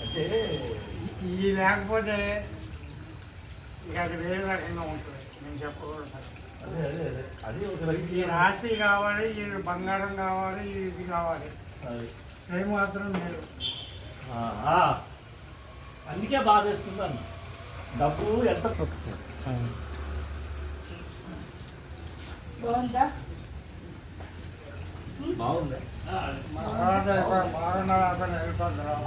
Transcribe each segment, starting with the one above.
అంటే ఈ లేకపోతే ఇక అది వేరే రకంగా ఉంటుంది. నేను చెప్పకూడదు. అదే అదే అదే. అది ఒక ఈ రాశి కావాలి ఈ బంగారం కావాలి ఈ ఇది కావాలి. అది. ఏ మాత్రం లేదు. ఆ, ఆ. అందుకే బాధేస్తుంది అన్న. డబ్బు ఎంత బాగుందా? బాగుంది.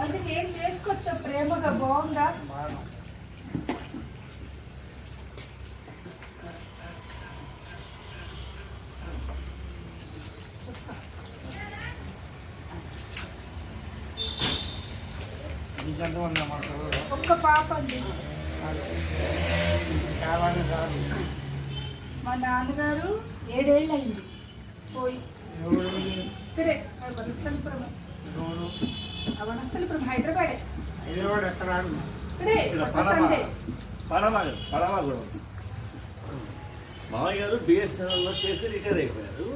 అంటే ఏం చేసుకొచ్చా ప్రేమగా బాగుందా? ఒక్క పాప అండి. మా నాన్నగారు ఏడేళ్ళు అయింది పోయి. ఇక్కడే వనస్థలిపురం వనస్థలిపురం హైదరాబాదే. ఎక్కడ ఇక్కడే సండే. మామయ్య గారు బిఎస్ఎన్ఎల్లో చేసి రిటైర్ అయిపోయారు.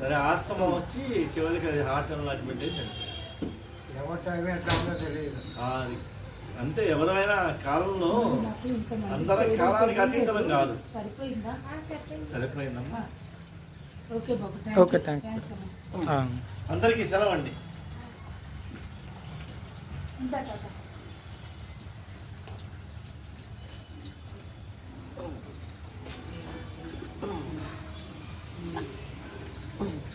సరే ఆస్తమా వచ్చి చివరికి అది హార్ట్ అని అడ్మిట్ చేసి అంతే ఎవరైనా కాలంలో అందరం కాలానికి అతీతం కాదు. సరిపోయిందా? సరిపోయిందమ్మా. ఓకే థ్యాంక్ యూ అందరికీ సెలవు అండి Oh.